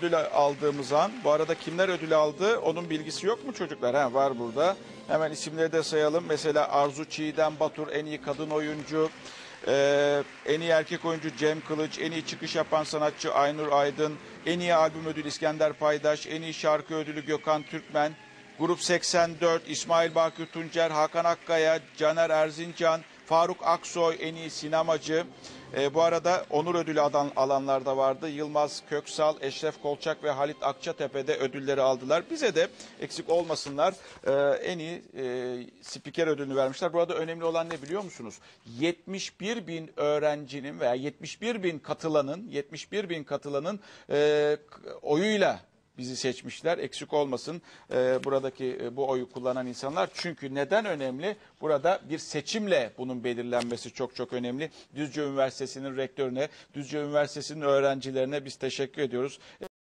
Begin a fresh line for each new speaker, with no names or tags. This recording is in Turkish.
ödül aldığımız an. Bu arada kimler ödül aldı onun bilgisi yok mu çocuklar? Ha, var burada. Hemen isimleri de sayalım. Mesela Arzu Çiğdem Batur en iyi kadın oyuncu. Ee, en iyi erkek oyuncu Cem Kılıç, en iyi çıkış yapan sanatçı Aynur Aydın, en iyi albüm ödülü İskender Paydaş, en iyi şarkı ödülü Gökhan Türkmen, Grup 84, İsmail Bakır Tuncer, Hakan Akkaya, Caner Erzincan, Faruk Aksoy en iyi sinemacı. Ee, bu arada onur ödülü alan, alanlar da vardı. Yılmaz Köksal, Eşref Kolçak ve Halit Akçatepe'de ödülleri aldılar. Bize de eksik olmasınlar e, en iyi e, spiker ödülünü vermişler. Burada önemli olan ne biliyor musunuz? 71 bin öğrencinin veya 71 bin katılanın 71 bin katılanın e, oyuyla bizi seçmişler. Eksik olmasın e, buradaki e, bu oyu kullanan insanlar. Çünkü neden önemli? Burada bir seçimle bunun belirlenmesi çok çok önemli. Düzce Üniversitesi'nin rektörüne, Düzce Üniversitesi'nin öğrencilerine biz teşekkür ediyoruz.